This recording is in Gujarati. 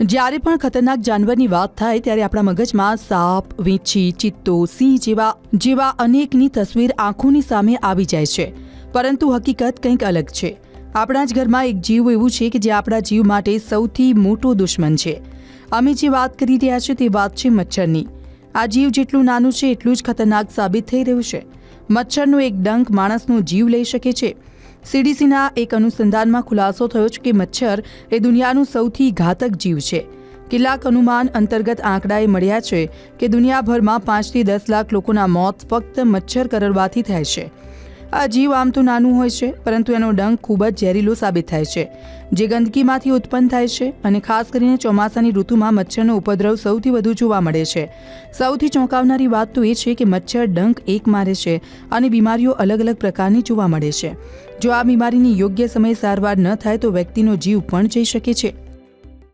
જ્યારે પણ ખતરનાક જાનવરની વાત થાય ત્યારે આપણા મગજમાં સાપ, વીંછી, ચિત્તો, સિંહ જેવા જેવા અનેકની તસવીર આંખોની સામે આવી જાય છે. પરંતુ હકીકત કંઈક અલગ છે. આપણા જ ઘરમાં એક જીવ એવું છે કે જે આપણા જીવ માટે સૌથી મોટો દુશ્મન છે. અમે જે વાત કરી રહ્યા છીએ તે વાત છે મચ્છરની. આ જીવ જેટલું નાનું છે એટલું જ ખતરનાક સાબિત થઈ રહ્યું છે. મચ્છરનો એક ડંખ માણસનો જીવ લઈ શકે છે. સીડીસીના એક અનુસંધાનમાં ખુલાસો થયો છે કે મચ્છર એ દુનિયાનું સૌથી ઘાતક જીવ છે. કેટલાક અનુમાન અંતર્ગત આંકડાએ મળ્યા છે કે દુનિયાભરમાં પાંચથી દસ લાખ લોકોના મોત ફક્ત મચ્છર કરડવાથી થાય છે. આ જીવ આમ તો નાનું હોય છે, પરંતુ એનો ડંખ ખૂબ જ ઝેરીલો સાબિત થાય છે, જે ગંદકીમાંથી ઉત્પન્ન થાય છે અને ખાસ કરીને ચોમાસાની ઋતુમાં મચ્છરનો ઉપદ્રવ સૌથી વધુ જોવા મળે છે. સૌથી ચોંકાવનારી વાત તો એ છે કે મચ્છર ડંખ એક મારે છે અને બીમારીઓ અલગ અલગ પ્રકારની જોવા મળે છે. જો આ બીમારીની યોગ્ય સમયે સારવાર ન થાય તો વ્યક્તિનો જીવ પણ જઈ શકે છે.